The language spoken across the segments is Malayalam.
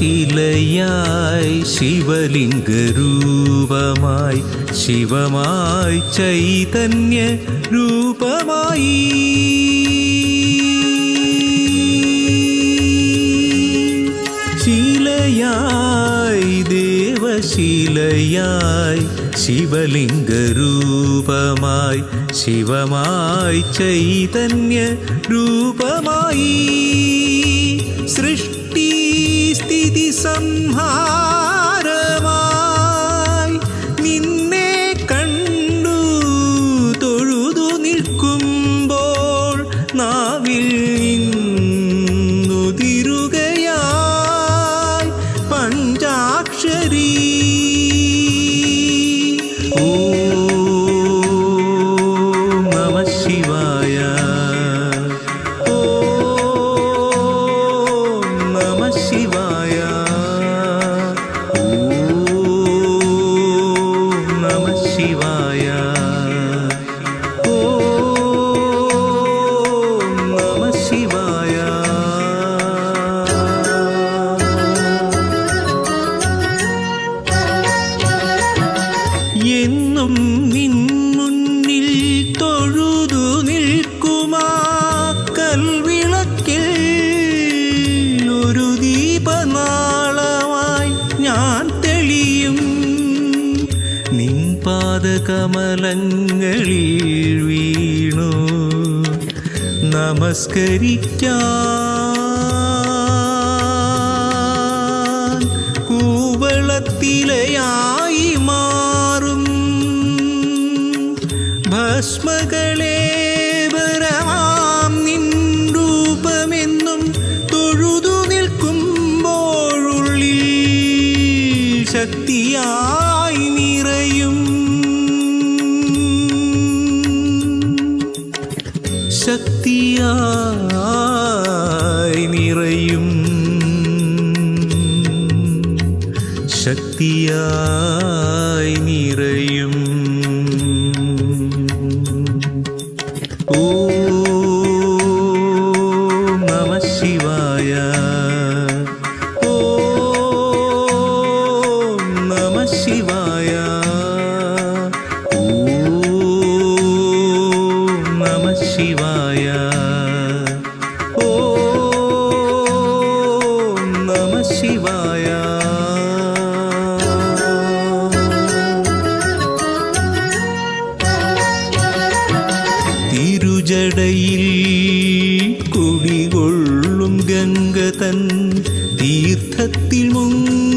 ശീലയായി ശിവലിംഗരൂപമായി ശിവമായി ചൈതന്യ രൂപമായി. ശിലയായി ദേവശിലയായി ശിവലിംഗരൂപമായി ശിവമായി ചൈതന്യ രൂപമായി. സൃഷ്ടി നാവിൽ എന്നും നിൻ മുന്നിൽ തൊഴുതു നിൽക്കുമാ. കൽവിളക്കിൽ ഒരു ദീപനാളമായി ഞാൻ തെളിയും. നിൻ പാദകമലങ്ങളിൽ വീണു. നമസ്കരിക്കാൻ. കൂവളത്തിലയായി മാറും ഭസ്മകളെ നിൻ രൂപമെന്നും തൊഴുതു നിൽക്കുമ്പോഴുള്ളിൽ ശക്തിയായി നിറയും. ശക്തിയായി നിറയും. ശക്തിയായി ശിവായ. ഓം തിരുജടയിൽ കുടികൊള്ളും ഗംഗതൻ തീർത്ഥത്തിൽ മുങ്ങി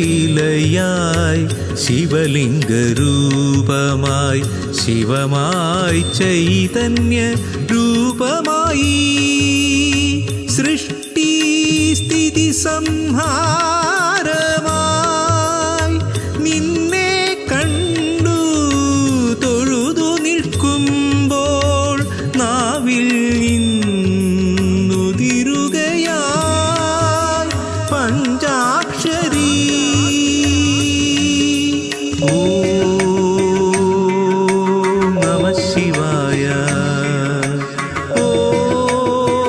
ദേവശീലയായി ശിവലിംഗരൂപമായി ശിവമായി ചൈതന്യ രൂപമായി സൃഷ്ടി സ്ഥിതി ഓം നമ ശിവായ ഓം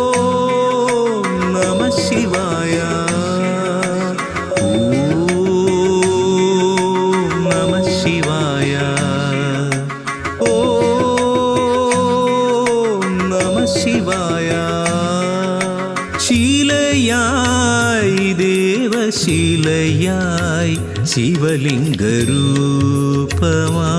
നമ